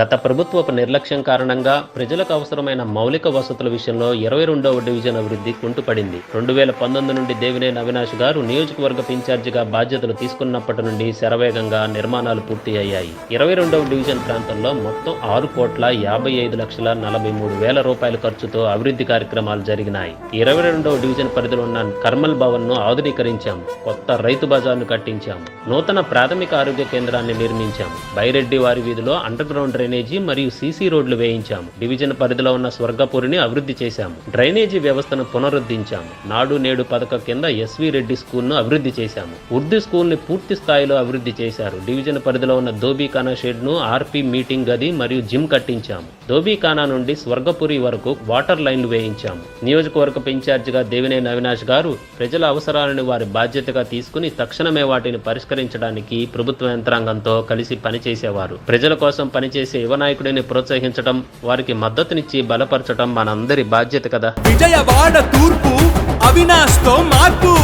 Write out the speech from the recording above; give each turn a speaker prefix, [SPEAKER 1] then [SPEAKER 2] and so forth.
[SPEAKER 1] గత ప్రభుత్వపు నిర్లక్ష్యం కారణంగా ప్రజలకు అవసరమైన మౌలిక వసతుల విషయంలో ఇరవై రెండవ డివిజన్ అభివృద్ధి కుంటుపడింది. రెండు వేల పంతొమ్మిది నుండి దేవినేని అవినాష్ గారు నియోజకవర్గ ఇన్ఛార్జిగా బాధ్యతలు తీసుకున్నప్పటి నుండి శరవేగంగా నిర్మాణాలు పూర్తి అయ్యాయి ఇరవై రెండవ డివిజన్ ప్రాంతంలో మొత్తం ఆరు కోట్ల యాభై ఐదు లక్షల నలభై మూడు వేల రూపాయల ఖర్చుతో అభివృద్ధి కార్యక్రమాలు జరిగినాయి. ఇరవై రెండవ డివిజన్ పరిధిలో ఉన్న కర్మల్ భవన్ను ఆధునీకరించాం. కొత్త రైతు బజార్ను కట్టించాం. నూతన ప్రాథమిక ఆరోగ్య కేంద్రాన్ని నిర్మించాం. బైరెడ్డి వారి వీధిలో అండర్ గ్రౌండ్ డ్రైనేజీ మరియు సీసీ రోడ్లు వేయించాము. డివిజన్ పరిధిలో ఉన్న స్వర్గపురిని అభివృద్ధి చేశాము. డ్రైనేజీ వ్యవస్థను పునరుద్ధరించాము. నాడు నేడు పథకం కింద ఎస్వి రెడ్డి స్కూల్ను అభివృద్ధి చేశాము. ఉర్దూ స్కూల్ని పూర్తి స్థాయిలో అభివృద్ధి చేశారు. డివిజన్ పరిధిలో ఉన్న దోబీఖానా షెడ్ను ఆర్పి మీటింగ్ గది మరియు జిమ్ కట్టించాము. దోబీఖానా నుండి స్వర్గపురి వరకు వాటర్ లైన్లు వేయించాము. నియోజకవర్గ ఇన్ఛార్జిగా దేవినేని అవినాష్ గారు ప్రజల అవసరాలను వారి బాధ్యతగా తీసుకుని తక్షణమే వాటిని పరిష్కరించడానికి ప్రభుత్వ యంత్రాంగంతో కలిసి పనిచేసేవారు. ప్రజల కోసం పనిచేసే యువ నాయకుడిని ప్రోత్సహించడం వారికి మద్దతునిచ్చి బలపరచడం మనందరి బాధ్యత కదా.
[SPEAKER 2] విజయవాడ తూర్పు అవినాష్తో మార్పు.